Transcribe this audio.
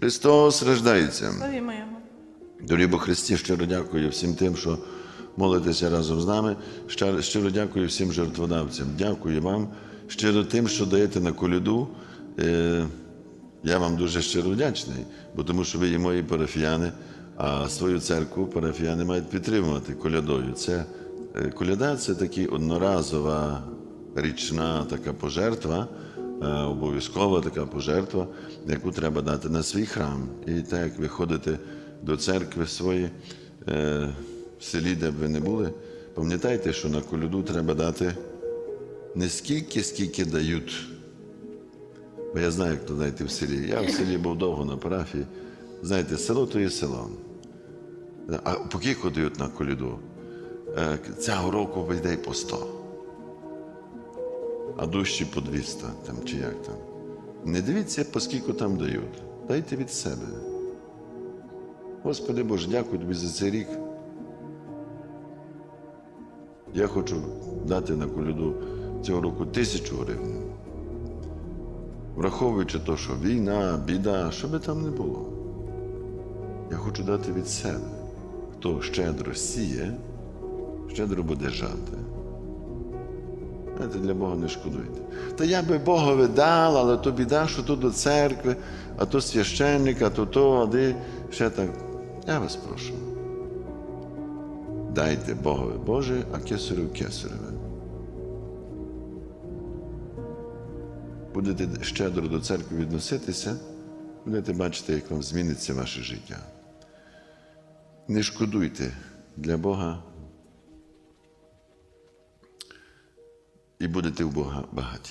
Христос рождається. Славімо Бо Христі, щиро дякую всім тим, що молитеся разом з нами. Щиро, дякую всім жертводавцям. Дякую вам щиро тим, що даєте на коляду. Е, я вам дуже щиро вдячний, бо тому що ви є мої парафіяни, а свою церкву парафіяни мають підтримувати колядою. Це е, коляда це така одноразова річна така пожертва, обов'язкова така пожертва, яку треба дати на свій храм. І так як ви ходите до церкви своєї е, в селі, де б ви не були, пам'ятайте, що на коляду треба дати не скільки, скільки дають. Бо я знаю, як то знаєте, в селі. Я в селі був довго на парафії. Знаєте, село то є село. А по кілько дають на коляду? Е, Цього року вийде по 100. А дужчі по 200 там, чи як там. Не дивіться, по скільки там дають. Дайте від себе. Господи Боже, дякую тобі за цей рік. Я хочу дати на коляду цього року тисячу гривень. Враховуючи те, що війна, біда, що би там не було. Я хочу дати від себе. Хто щедро сіє, щедро буде жати. Знаєте, для Бога не шкодуйте. Та я би Богові дав, але то біда, що то до церкви, а то священник, а то то, а де ще так. Я вас прошу. Дайте Богові Боже, а кесарю кесареве. Будете щедро до церкви відноситися, будете бачити, як вам зміниться ваше життя. Не шкодуйте для Бога і будете в Бога багаті.